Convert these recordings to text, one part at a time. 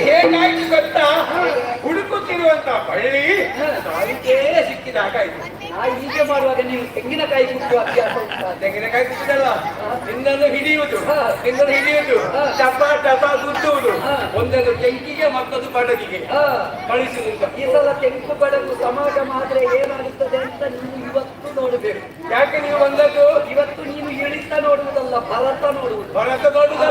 ಹೇಗಾಯ್ತು ಗೊತ್ತಾ? ಹುಡುಕುತ್ತಿರುವಂತ ಬಳ್ಳಿ ಸಾವಿಗೆ ಸಿಕ್ಕಿದಾಗ ಆಯ್ತು ನಾ ಹೀಗೆ ಮಾಡುವಾಗ ನೀವು ತೆಂಗಿನಕಾಯಿ ಕುಟ್ಟುವ ಅಭ್ಯಾಸ? ತೆಂಗಿನಕಾಯಿ ಸಿಕ್ಕಿದಲ್ಲ ನಿನ್ನನ್ನು ಹಿಡಿಯುವುದು ಇನ್ನೊಂದು ಹಿಡಿಯುವುದು. ಟಪ ಟಪ ಗುದ್ದುವುದು ಹಾ. ಒಂದೊಂದು ಕೆಂಕಿಗೆ ಮತ್ತೊಂದು ಬಡಗಿಗೆ ಹಾ. ಕಳಿಸುವುದು ಈ ಸಲ ಕೆಂಪು ಬಡಗು ಸಮಾಜ ಮಾತ್ರ ಏನಾಗುತ್ತದೆ ಅಂತ ನೀವು ಇವತ್ತು ನೋಡಬೇಕು ಯಾಕೆ ನೀವು ಬಂದದ್ದು ಇವತ್ತು ನೀನು ಇಳಿತ ನೋಡುವುದಲ್ಲ ಭರತ ನೋಡುವುದು. ಭರತ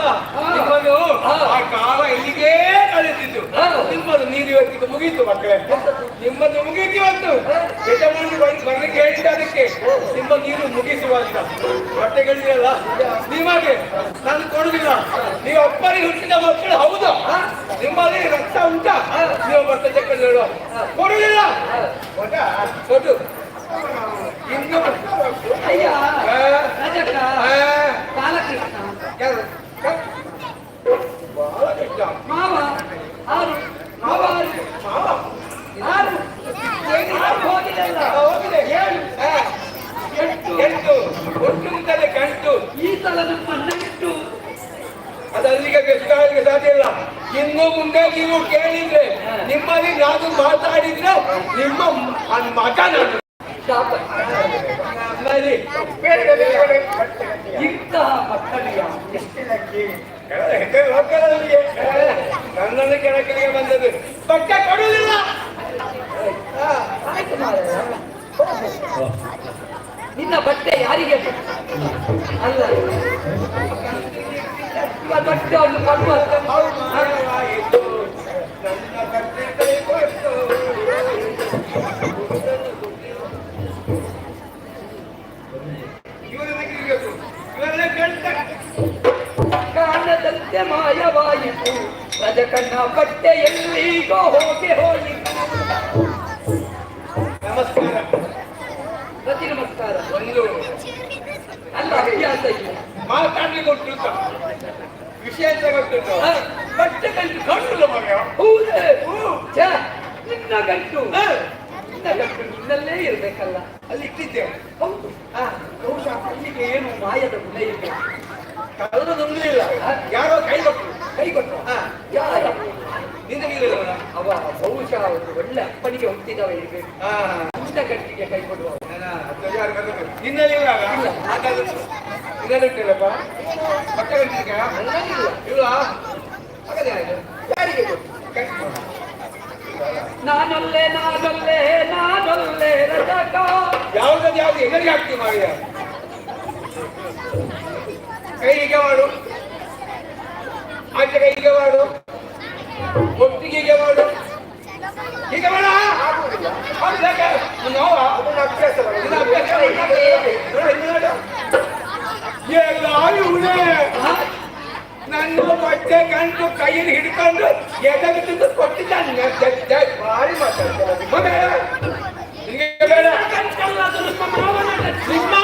ಹಾ. ನಿಮ್ಮನ್ನು ಆ ಕಾಲ ಇಲ್ಲಿಗೆ ಕಳೆದಿದ್ದು. ನಿಮ್ಮದು ನೀರು ಇವತ್ತಿಗೆ ಮುಗೀತು ಮಕ್ಕಳೇ. ನಿಮ್ಮದು ಮುಗೀತು ಇವತ್ತು. ಯಜಮಾನಿ ಬರ್ಲಿಕ್ಕೆ ಹೇಳಿದ ಅದಕ್ಕೆ ನಿಮ್ಮ ನೀರು ಮುಗಿಸುವ ಅಂತ ಬಟ್ಟೆಗಳಿದೆಯಲ್ಲ ನಿಮಗೆ ನಾನು ಕೊಡುದಿಲ್ಲ ನೀವು ಒಬ್ಬರಿಗೆ ಹುಟ್ಟಿದ ಮಕ್ಕಳು ಹೌದು. ನಿಮ್ಮಲ್ಲಿ ರಕ್ತ ಉಂಟಾ? ನೀವು ಬರ್ತದೆ ಕೊಡುದಿಲ್ಲ ಕೊಟ್ಟಾ? ಕೊಟ್ಟು ಇನ್ನು ಮುಂದೆ ನೀವು ಕೇಳಿದ್ರೆ ನಿಮ್ಮಲ್ಲಿ ನಾನು ಮಾತಾಡಿದ್ರೆ ನಿಮ್ಮ ಮಗ ನಾನು. ಇಂತಹ ಮಕ್ಕಳಿಗೆ. ನನ್ನನ್ನು ಕೆಳಕಲಿಗೆ ಬಂದದ್ದು. ಪಕ್ಕ ಮಾರಾಯ. ನಿನ್ನ ಬಟ್ಟೆ ಯಾರಿಗೆ ಅಲ್ಲ. ಬಟ್ಟೆ ಒಂದು ಮಾಯವಾಯಿತು ರಜಕಣ್ಣ ಬಟ್ಟೆ ಎಲ್ಲಿಗೋ ಹೋಗಿ ಹೋಯಿತು ನಮಸ್ಕಾರ. ಪ್ರತಿ ನಮಸ್ಕಾರ. ಒಂದು ಅಲ್ಲ ಅಭ್ಯಾಸ ಇಲ್ಲ. ಮಾತಾಡ್ಲಿಕ್ಕೆ ಕೊಟ್ಟು ವಿಶೇಷ ಹ, ಬಟ್ಟೆ ಕಂಡು ಕಂಡು ಮಗ? ಹೌದೇ. ನಿನ್ನ ಗಂಟು ನಿನ್ನ ಗಂಟು ನಿನ್ನಲ್ಲೇ ಇರಬೇಕಲ್ಲ. ಅಲ್ಲಿ ಇಟ್ಟಿದ್ದೇವೆ ಹೌದು. ಆ, ಬಹುಶಃ ಅಲ್ಲಿಗೆ ಏನು ಮಾಯದ ಗುಣ ಇರಬೇಕು ಕಳ್ಳರು ನುಂಗಲಿಲ್ಲ ಯಾರೋ ಕೈ ಕೊಟ್ಟರು ಕೈ ಕೊಟ್ಟು ಹ, ಯಾರ ನಿಂದ ನೀರಿಲ್ಲ ಅವ ಬಹುಶಃ ಒಂದು ಒಳ್ಳೆ ಅಪ್ಪನಿಗೆ ಹುಟ್ಟಿದವ ಇರಬೇಕು ಹಾ ನಿನ್ನ ಗಂಟಿಗೆ ಕೈ ಕೊಡುವ ನಿನ್ನಲ್ಲಿ ಇವಾಗ ಇನ್ನಲ್ಲಿಟ್ಟಿಲ್ಲಪ್ಪ ಬಟ್ಟೆ ಗಂಟಿಗೆ ನನ್ನಲ್ಲಿಲ್ಲ ಇಲ್ಲ ಹಾಗಾದ್ರೆ ಆಯ್ತು. ಯಾರಿಗೆ ಗೊತ್ತು? ಕೈ ಕೊಡು. ನಾನೊಲ್ಲೆ ನಾನೊಲ್ಲೆ ನಾನೊಲ್ಲೆ ರಜಕ ಯಾವ್ದದ್ದು ಯಾವ್ದು ಎಲ್ಲರಿಗೆ ಹಾಕ್ತಿ ಮಾಡಿದ ಅಭ್ಯಾಸ ಮಾಡು. ನೋಡು, ಇಲ್ಲಿ ನೋಡು. ಎಲ್ಲ ಇವನೇ ನನ್ನ ಬಟ್ಟೆ ಗಂಟು ಕೈಯಲ್ಲಿ ಹಿಡ್ಕೊಂಡು ಎದೆಗೆ ತಿಂದು ಕೊಟ್ಟಿದ್ದಾನೆ ಭಾರಿ ಮಾತಾಡ್ತಾರೆ ಬೇಡ ನಿಮ್ಮ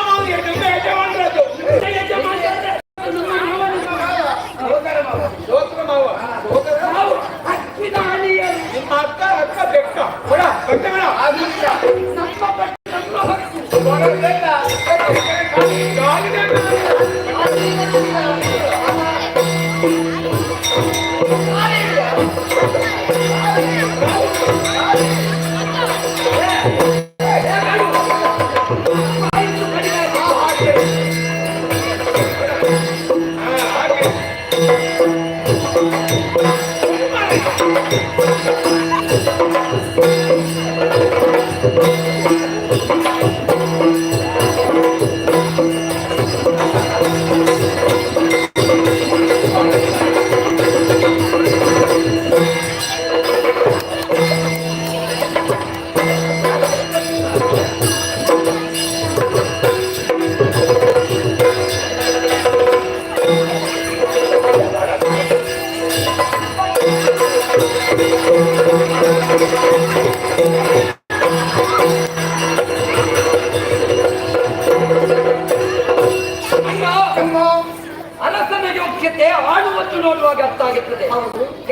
ಅರಸನ ಯೋಗ್ಯತೆ ಆಳುವತ್ತು ನೋಡುವಾಗ ಅರ್ಥ ಆಗುತ್ತದೆ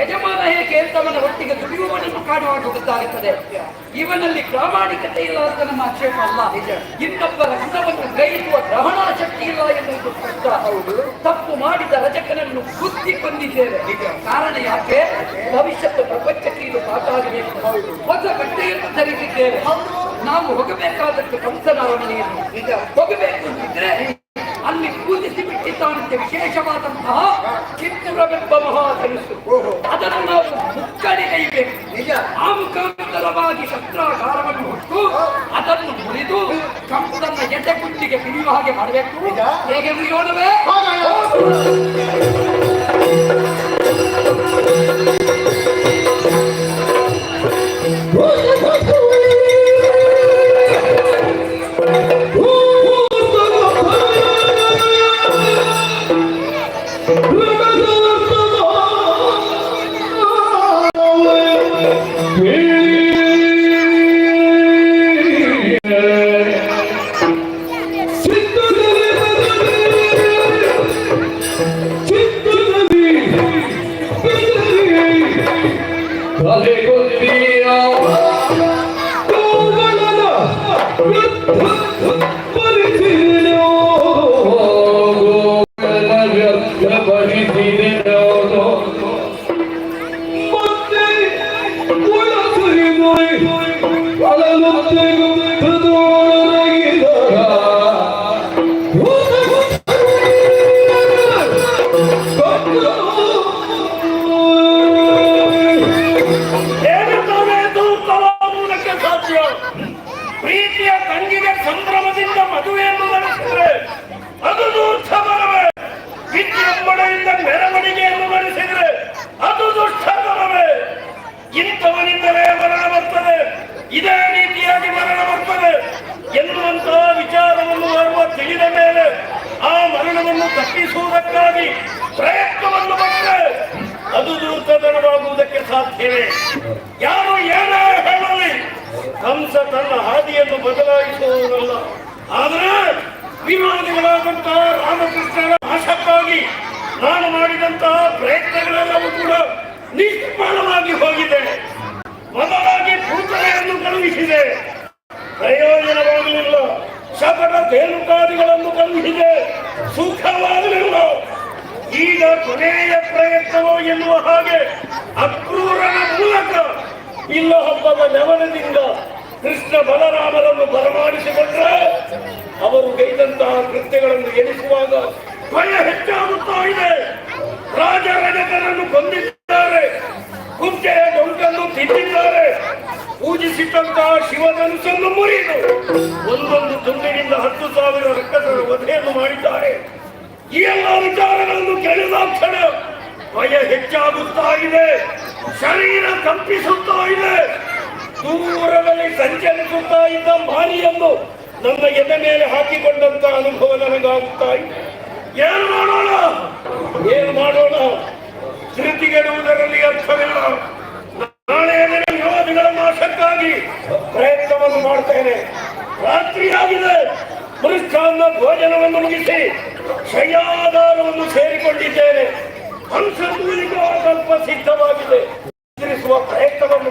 ಯಜಮಾನ ಹೇಗೆ ತಮ್ಮನ ಒಟ್ಟಿಗೆ ದುಡಿಯುವವನನ್ನು ಕಾಣುವಾಗ ಗೊತ್ತಾಗುತ್ತದೆ. ಇವನಲ್ಲಿ ಪ್ರಾಮಾಣಿಕತೆ ಇಲ್ಲ ಅಂತ ನಮ್ಮ ಆಕ್ಷೇಪ ಅಲ್ಲ. ಇನ್ನೊಬ್ಬರ ಗುಣವನ್ನು ಗ್ರಹಿಸುವ ಗ್ರಹಣಾ ಶಕ್ತಿ ಇಲ್ಲ ಎನ್ನುವುದು ಕಷ್ಟ ಹೌದು. ತಪ್ಪು ಮಾಡಿದ ರಜಕನನ್ನು ಕುತ್ತಿ ಕೊಂದಿದ್ದೇವೆ ಕಾರಣ ಯಾಕೆ? ಭವಿಷ್ಯದ ಪ್ರಪಂಚಕ್ಕೆ ಇದು ಪಾಠ ಆಗಬೇಕು ಹೊಸ ಬಟ್ಟೆಯನ್ನು ಧರಿಸಿದ್ದೇವೆ. ನಾವು ಹೋಗಬೇಕಾದಷ್ಟು ಕಂಸನಾವಣೆಯನ್ನು ಹೋಗಬೇಕು ಅಂತಿದ್ರೆ ಅಲ್ಲಿ ಪೂಜಿಸಿ ಬಿಟ್ಟಿದ್ದಾನಂತೆ ವಿಶೇಷವಾದಂತಹ ಕಿತ್ತುರವೆಂಬ ಮಹಾಧನುಸ್ಸು ಅದನ್ನು ನಾವು ಮುಕ್ಕಡಿಗೈಬೇಕು ನಿಜ. ಆ ಮುಖಾಂತರವಾಗಿ ಶಸ್ತ್ರಾಗಾರವನ್ನು ಹೊತ್ತು ಅದನ್ನು ಮುರಿದು ಕಂಸನ ಎಡೆ ಗುಂಡಿಗೆ ಬಿಡಿಯುವ ಹಾಗೆ ಮಾಡಬೇಕು. ಹೇಗೆ ಮುರಿಯೋಣವೇ? ಹಾದಿಯನ್ನು ಬದಲಾಯಿಸುವವರಲ್ಲ ಆದರೆ ವಿರೋಧಿಗಳಾದಂತಹ ರಾಮಕೃಷ್ಣರ ನಾಶಕ್ಕಾಗಿ ನಾನು ಮಾಡಿದಂತಹ ಪ್ರಯತ್ನಗಳೆಲ್ಲವೂ ಕೂಡ ನಿಷ್ಫಲವಾಗಿ ಹೋಗಿದೆ. ಮೊದಲಾಗಿ ಪೂತನೆಯನ್ನು ಕಳುಹಿಸಿದೆ. ಪ್ರಯೋಜನವಾಗಲಿಲ್ಲ. ಶಕಟ ಧೇನುಕಾದಿಗಳನ್ನು ಕಳುಹಿಸಿದೆ. ಸುಖವಾಗಲಿಲ್ಲ. ಈಗ ಕೊನೆಯ ಪ್ರಯತ್ನವೋ ಎನ್ನುವ ಹಾಗೆ ಅಕ್ರೂರನ ಮೂಲಕ ಇಲ್ಲ ಹಬ್ಬದ ನೆವನದಿಂದ ಕೃಷ್ಣ ಬಲರಾಮರನ್ನು ಬರಮಾಡಿಸಿಕೊಂಡ್ರೆ ಅವರು ಗೈದಂತಹ ಕೃತ್ಯಗಳನ್ನು ಎಣಿಸುವಾಗ ಭಯ ಹೆಚ್ಚಾಗುತ್ತಾ ಇದೆ. ರಾಜ ರಜಕರನ್ನು ಕೊಂದಿದ್ದಾರೆ. ಕುಂಟೆಯ ಡೊಂಕನ್ನು ತಿಂದಿದ್ದಾರೆ. ಪೂಜಿಸಿದಂತಹ ಶಿವಧನುಸನ್ನು ಮುರಿದು ಒಂದೊಂದು ತುಂಬಿನಿಂದ ಹತ್ತು ಸಾವಿರ ರಕ್ತದ ವಧೆಯನ್ನು ಮಾಡಿದ್ದಾರೆ. ಈ ಎಲ್ಲ ವಿಚಾರಗಳನ್ನು ಕೇಳಿದಾಕ್ಷಣ ಭಯ ಹೆಚ್ಚಾಗುತ್ತಾ ಇದೆ. ಶರೀರ ಕಂಪಿಸುತ್ತಾ ಇದೆ. ದೂರದಲ್ಲಿ ಸಂಚರಿಸುತ್ತಾ ಇದ್ದ ಮಾರಿಯನ್ನು ನನ್ನ ಎದೆ ಮೇಲೆ ಹಾಕಿಕೊಂಡಂತ ಅನುಭವ ನನಗಾಗುತ್ತಾ ಇದೆ. ಏನು ಮಾಡೋಣ? ಏನು ಮಾಡೋಣ? ಧೃತಿಗೆಡುವುದರಲ್ಲಿ ಅರ್ಥವಿಲ್ಲ. ನಾಳೆ ವಿರೋಧಿಗಳ ನಾಶಕ್ಕಾಗಿ ಪ್ರಯತ್ನವನ್ನು ಮಾಡ್ತೇನೆ. ರಾತ್ರಿಯಾಗಿದೆ. ಮೃಷ್ಟಾನ್ನ ಭೋಜನವನ್ನು ಮುಗಿಸಿ ಶಯಾಧಾರವನ್ನು ಸೇರಿಕೊಂಡಿದ್ದೇನೆ. ಹಂಸ ಸ್ವಲ್ಪ ಸಿದ್ಧವಾಗಿದೆ ಪ್ರಯತ್ನವನ್ನು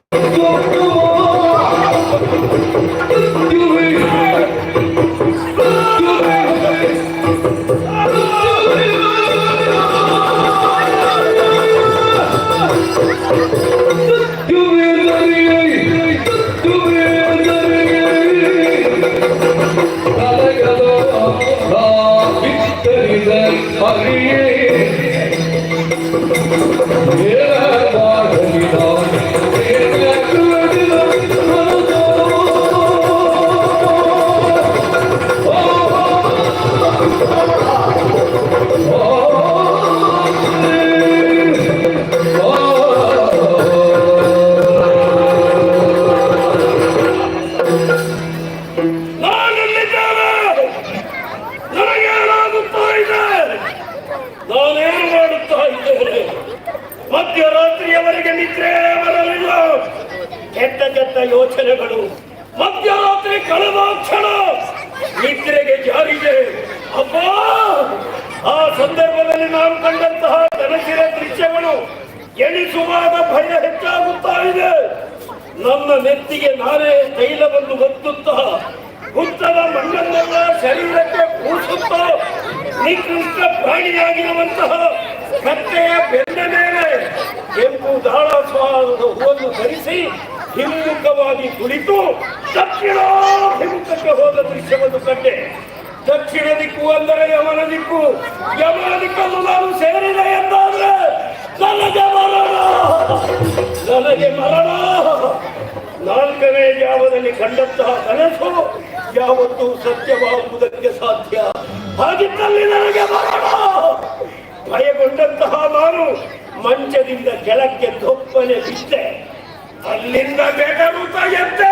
ಎಣಿಸುವಾಗ ಭಯ ಹೆಚ್ಚಾಗುತ್ತಾ ಇದೆ? ನನ್ನ ನೆತ್ತಿಗೆ ನಾನೇ ತೈಲವನ್ನು ಒತ್ತುತ್ತಾ ಹುತ್ತದ ಮಣ್ಣನ್ನೆಲ್ಲ ಶರೀರಕ್ಕೆ ಕೂಸುತ್ತಾ, ನಿಕೃಷ್ಟ ಪ್ರಾಣಿಯಾಗಿರುವಂತಹ ಕತ್ತೆಯ ಬೆನ್ನ ಮೇಲೆ ಕೆಂಪು ದಾಳಸ್ವಾದ ಹೂವನ್ನು ಧರಿಸಿ ಹಿಮ್ಮುಖವಾಗಿ ಕುಳಿತು ದಕ್ಷಿಣ ಹಿಮ್ಮುಖಕ್ಕೆ ಹೋದ ದೃಶ್ಯವನ್ನು ಕಂಡೆ. ದಕ್ಷಿಣ ದಿಕ್ಕು ಅಂದರೆ ಯಮನ ದಿಕ್ಕು. ಯಮನ ದಿಕ್ಕನ್ನು ನಾನು ಸೇರಿದೆ ಎಂದಾದ್ರೆ ನನಗೆ ಮರಣ! ನನಗೆ ಮರಣ! ನಾಲ್ಕನೇ ಜಾವದಲ್ಲಿ ಕಂಡಂತಹ ಕನಸು ಯಾವತ್ತೂ ಸತ್ಯವಾಗುವುದಕ್ಕೆ ಸಾಧ್ಯ. ಹಾಗಿದ್ದಲ್ಲಿ ನನಗೆ ಮರಣ! ಭಯಗೊಂಡಂತಹ ನಾನು ಮಂಚದಿಂದ ಕೆಳಕ್ಕೆ ದೊಪ್ಪನೆ ಬಿದ್ದೆ. ಅಲ್ಲಿಂದ ಬೆದರುತ್ತ ಎದ್ದೆ.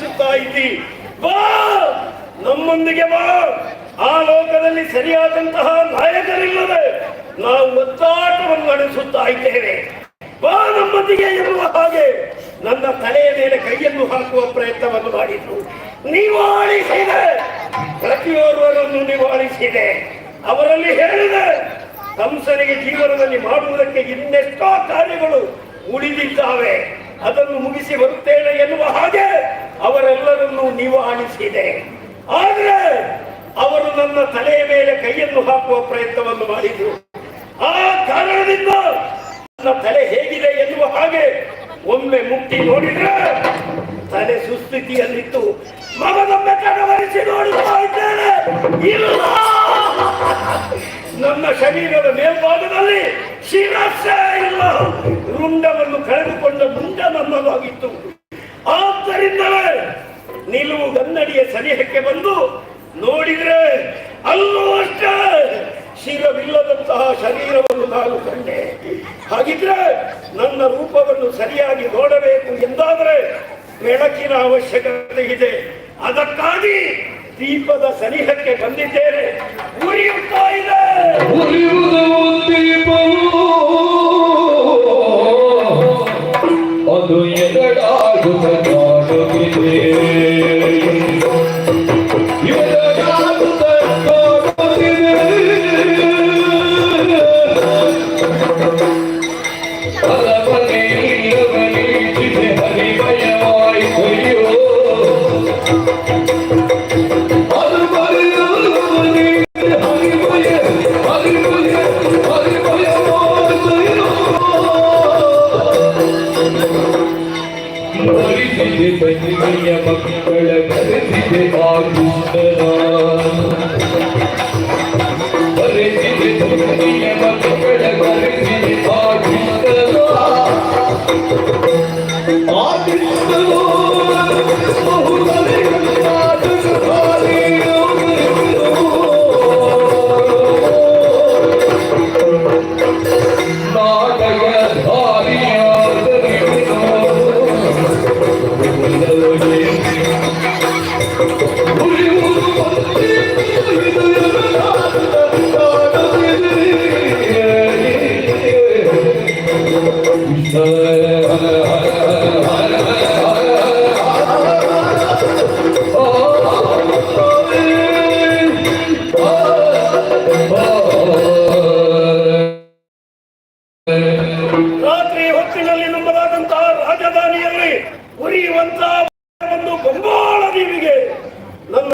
ಜೀವನವನ್ನು ಇದ್ದಿ? ಬಾ! ನಮ್ಮೊಂದಿಗೆ ಬಾ! ಆ ಲೋಕದಲ್ಲಿ ಸರಿಯಾದಂತಹ ನಾಯಕರಿಲ್ಲದೆ ನಾವು ಒತ್ತಾಟವನ್ನು ನಡೆಸುತ್ತಾ ಇದ್ದೇವೆ. ಬಾ ನಮ್ಮೊಂದಿಗೆ ಎನ್ನುವ ಹಾಗೆ ನನ್ನ ತಲೆಯ ಮೇಲೆ ಕೈಯನ್ನು ಹಾಕುವ ಪ್ರಯತ್ನವನ್ನು ಮಾಡಿದ್ರು. ನಿವಾಳಿಸಿದೆ ಪ್ರತಿಯೋರ್ವರನ್ನು ನಿವಾಳಿಸಿದೆ ಅವರಲ್ಲಿ ಹೇಳಿದೆ, ಕಂಸನಿಗೆ ಜೀವನದಲ್ಲಿ ಮಾಡುವುದಕ್ಕೆ ಇನ್ನೆಷ್ಟೋ ಕಾರ್ಯಗಳು ಉಳಿದಿದ್ದಾವೆ. ಅದನ್ನು ಮುಗಿಸಿ ಬರುತ್ತೇನೆ ಎನ್ನುವ ಹಾಗೆ ಅವರೆಲ್ಲರನ್ನೂ ನೀವು ಆಣಿಸಿದೆ ಆದರೆ ಅವರು ನನ್ನ ತಲೆಯ ಮೇಲೆ ಕೈಯನ್ನು ಹಾಕುವ ಪ್ರಯತ್ನವನ್ನು ಮಾಡಿದ್ರು. ಆ ಕಾರಣದಿಂದ ನನ್ನ ತಲೆ ಹೇಗಿದೆ ಎನ್ನುವ ಹಾಗೆ ಒಮ್ಮೆ ಮುಟ್ಟಿ ನೋಡಿದ್ರೆ ತಲೆ ಸುಸ್ಥಿತಿಯಲ್ಲಿತ್ತು. ಮಗನೊಮ್ಮೆ ಕಡವರಿಸಿ ನೋಡುತ್ತಾ ಇದ್ದೇನೆ. ಇಲ್ಲ! ನನ್ನ ಶರೀರದ ಮೇಲ್ಭಾಗದಲ್ಲಿ ಶಿರಸ್ಸೇ ಇಲ್ಲ. ರುಂಡವನ್ನು ಕಳೆದುಕೊಂಡ ಮುಂಡ ನನ್ನದಾಗಿತ್ತು. ಆದ್ದರಿಂದಲೇ ನಿಲುವು ಗನ್ನಡಿಯ ಸನಿಹಕ್ಕೆ ಬಂದು ನೋಡಿದ್ರೆ ಅಲ್ಲೂ ಅಷ್ಟೇ ಶಿರವಿಲ್ಲದಂತಹ ಶರೀರವನ್ನು ನಾನು ಕಂಡೆ. ಹಾಗಿದ್ರೆ ನನ್ನ ರೂಪವನ್ನು ಸರಿಯಾಗಿ ನೋಡಬೇಕು ಎಂದಾದರೆ ಬೆಳಕಿನ ಅವಶ್ಯಕತೆ ಇದೆ. ಅದಕ್ಕಾಗಿ ದೀಪದ ಸನಿಹಕ್ಕೆ ಬಂದಿದ್ದೇನೆ. ಉರಿಯುತ್ತಾ ಇದೆ.